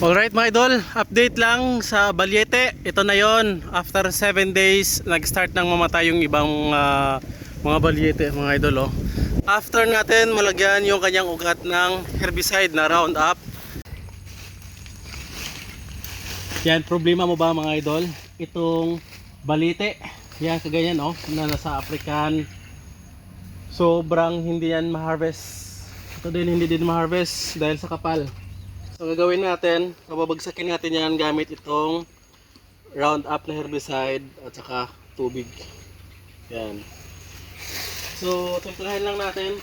Alright mga idol, update lang sa Balyete. Ito na yon. After 7 days, nag-start nang mamatay yung ibang ah, mga Balyete mga idol. Oh. After natin malagyan yung kanyang ugat ng herbicide na Roundup. Yan, problema mo ba mga idol? Itong balite. Yan, kaganyan oh, na nasa African. Sobrang hindi yan ma-harvest. Ito din hindi din ma-harvest dahil sa kapal. So gagawin natin, babagsakin natin yan gamit itong Roundup na herbicide at saka tubig. Yan. So templahin lang natin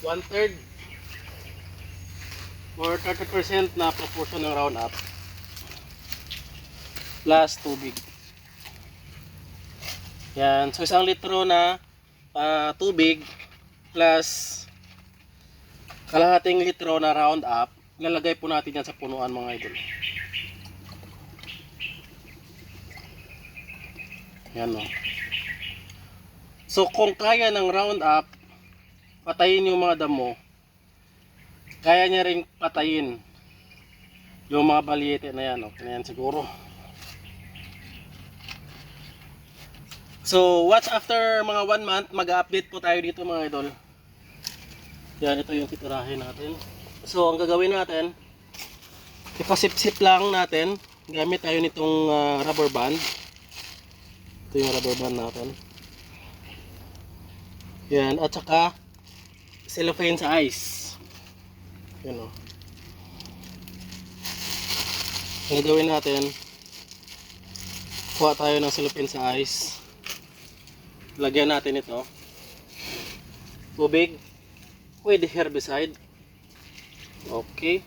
1 third or 30% na proportion ng Roundup plus tubig. Yan. So isang litro na ah, tubig plus kalahating litro na Roundup lalagay po natin yan sa punuan mga idol. Yan o. So kung kaya ng Roundup patayin yung mga damo, kaya niya ring patayin yung mga balyete na yan. O. Yan siguro. So watch after mga 1 month, mag-update po tayo dito mga idol. Yan, ito yung titirahin natin. So, ang gagawin natin, ipasip-sip lang natin. Gamit tayo nitong ah, rubber band. Ito yung rubber band natin. Yan, at saka cellophane sa ice. Yan o. Ang gagawin natin, kuha tayo ng cellophane sa ice. Lagyan natin ito. Tubig with herbicide. Okay.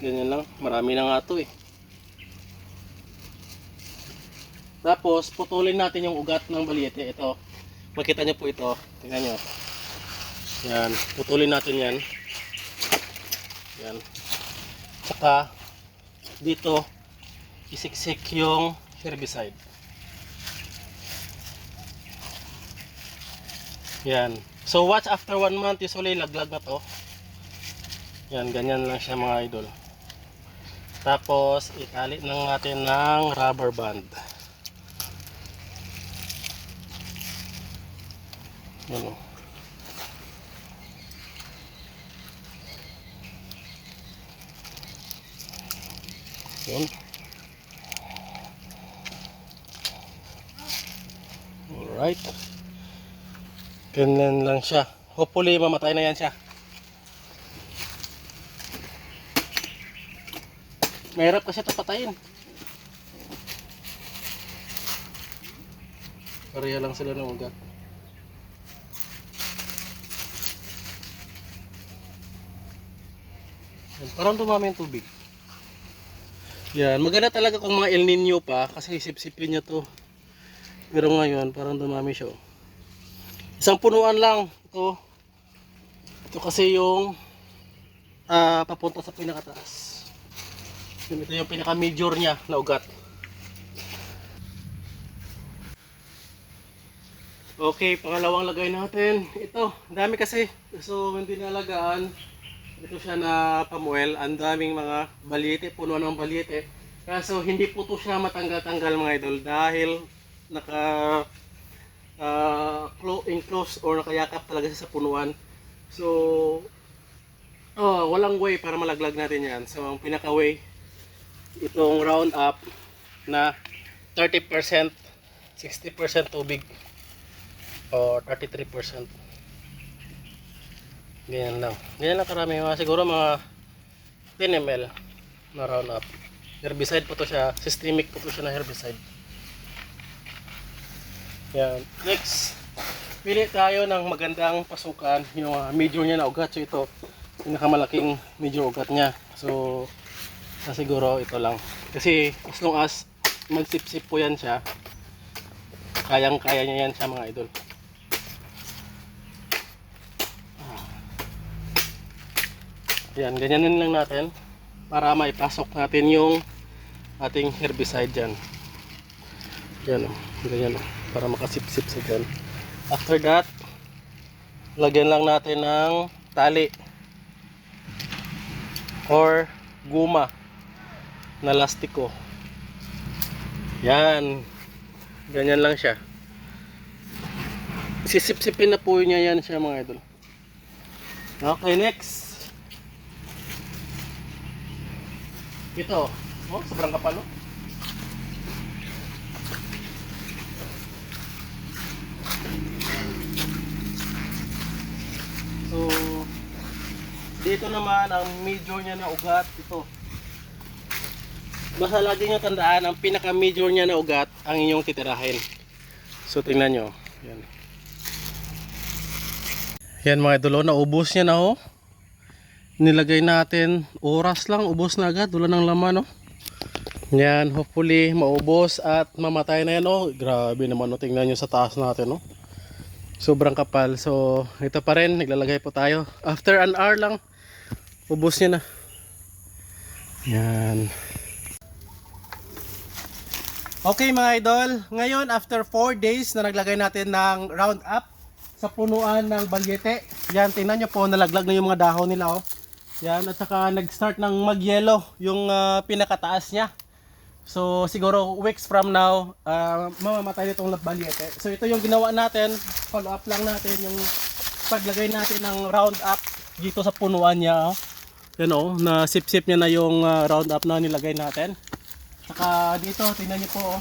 Ganyan lang. Marami na nga to eh. Tapos, putulin natin yung ugat ng balyete. Ito. Makita niyo po ito. Tingnan niyo. Yan. Putulin natin yan. Yan. Saka, dito, isiksik yung herbicide. Yan. So, watch after one month, usually laglag na to. Yan, ganyan lang siya mga idol. Tapos, itali lang natin ng rubber band. Yan o. Yan. Alright. Ganyan lang siya. Hopefully, mamatay na yan siya. Mahirap kasi ito patayin. Pareha lang sila ng ugat. Parang dumami yung tubig. Yan, maganda talaga kung mga El Nino pa kasi sipsipin niya to. Pero ngayon, parang dumami siya. oh. Isang punuan lang ito. Ito kasi yung ah, papunta sa pinakataas. Ito yung pinaka-major niya na ugat. Okay, pangalawang lagay natin. Ito, dami kasi. So, hindi nalagaan. Ito siya na pamuel. Ang daming mga balyete, puno ng balyete. Kaso, hindi po to siya matanggal-tanggal mga idol dahil naka uh, clo- enclosed or nakayakap talaga siya sa punuan. So, oh, walang way para malaglag natin yan. So, ang pinaka-way, itong round up na 30%, 60% tubig or 33%. Ganyan lang. Ganyan lang karami. Mga, siguro mga 10 ml na round up. Herbicide po to siya. Systemic po to siya na herbicide. Yan. Next, pili tayo ng magandang pasukan. Yung uh, major niya na ugat. So ito, pinakamalaking major ugat niya. So, na siguro ito lang. Kasi as long as magsip-sip po yan siya, kayang-kaya niya yan siya mga idol. Yan, ganyanin lang natin para maipasok natin yung ating herbicide dyan. Yan o, ganyan o, para makasip-sip sa dyan. After that, lagyan lang natin ng tali or guma na lastiko. Yan. Ganyan lang siya. Sisip-sipin na po niya yan siya mga idol. Okay, next. Ito. Oh, sobrang kapal oh. So, dito naman ang major niya na ugat ito. Basta lagi nyo tandaan, ang pinaka-major niya na ugat ang inyong titirahin. So, tingnan nyo. Yan. Yan mga idolo, naubos niya na oh. Nilagay natin, oras lang, ubos na agad. Wala ng laman oh. Yan, hopefully maubos at mamatay na yan oh. Grabe naman oh, tingnan nyo sa taas natin oh. Sobrang kapal. So, ito pa rin, naglalagay po tayo. After an hour lang, ubos niya na. Yan. Okay mga idol, ngayon after 4 days na naglagay natin ng round up sa punuan ng balyete. Yan, tingnan nyo po, nalaglag na yung mga dahon nila oh. Yan, at saka nag-start ng mag-yellow yung ah, pinakataas niya. So siguro weeks from now, ah, mamamatay itong balyete. So ito yung ginawa natin, follow up lang natin yung paglagay natin ng round up dito sa punuan niya. Oh. Yan oh, na sip-sip niya na yung ah, round up na nilagay natin. Saka dito, tingnan niyo po. oh.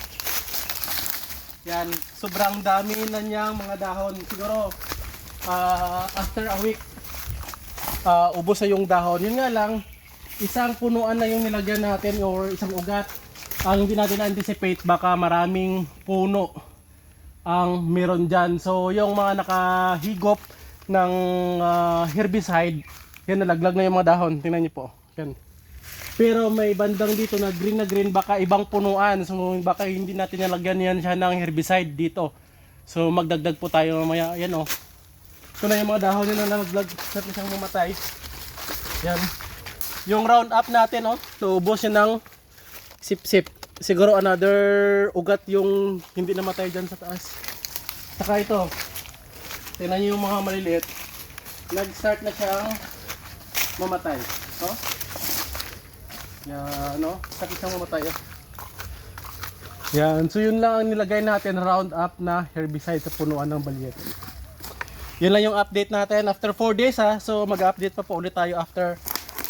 Yan, sobrang dami na niyang mga dahon. Siguro, ah, after a week, ah, ubos na yung dahon. Yun nga lang, isang punuan na yung nilagyan natin or isang ugat. Ang hindi natin anticipate, baka maraming puno ang meron dyan. So, yung mga nakahigop ng ah, herbicide, yan nalaglag na yung mga dahon. Tingnan niyo po. Yan. Pero may bandang dito na green na green, baka ibang punuan. So baka hindi natin nalagyan yan siya ng herbicide dito. So magdagdag po tayo mamaya. Yan oh. Ito na yung mga dahon yun na nalaglag. Sarap na siyang mamatay. Yan. Yung round up natin oh. So ubos yun ng sip-sip. Siguro another ugat yung hindi namatay dyan sa taas. Saka ito. Tingnan niyo yung mga maliliit. Nag-start na siyang mamatay. Oh. Yan, no? Sakit siyang mamatay. oh. Yan, so yun lang ang nilagay natin round up na herbicide sa punuan ng balyete. Yun lang yung update natin after 4 days ha. So mag-update pa po ulit tayo after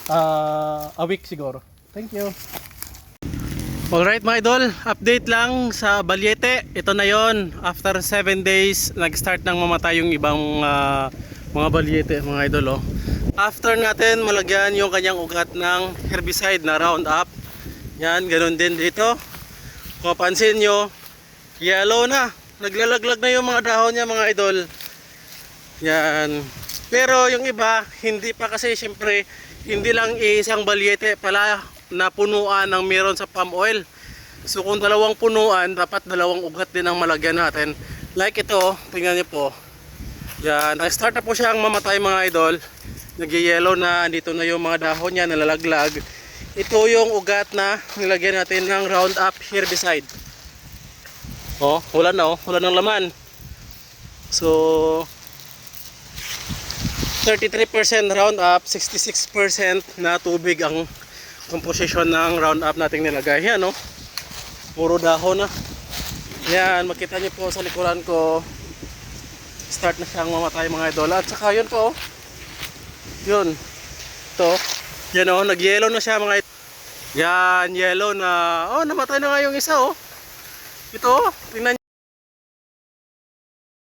uh, a week siguro. Thank you. Alright mga idol, update lang sa balyete. Ito na yon After 7 days, nag-start nang mamatay yung ibang ah, mga balyete mga idol. Oh. After natin malagyan yung kanyang ugat ng herbicide na Roundup. Yan, ganun din dito. Kung mapansin nyo, yellow na. Naglalaglag na yung mga dahon niya mga idol. Yan. Pero yung iba, hindi pa kasi syempre, hindi lang isang balyete pala na punuan ng meron sa palm oil. So kung dalawang punuan, dapat dalawang ugat din ang malagyan natin. Like ito, tingnan niyo po. Yan, nag-start na po siyang mamatay mga idol. Nag-yellow na, dito na yung mga dahon niya nalalaglag. Ito yung ugat na nilagyan natin ng Roundup herbicide. Oh, wala na oh, wala nang laman. So 33% Roundup, 66% na tubig ang composition ng Roundup nating nilagay. Yan oh. Puro dahon na. Yan, makita niyo po sa likuran ko. Start na siyang mamatay mga idol. At saka yun po oh. Yun. Ito. Yan oh, nag-yellow na siya mga idol. Yan, yellow na. Oh, namatay na nga yung isa oh. Ito, oh. tingnan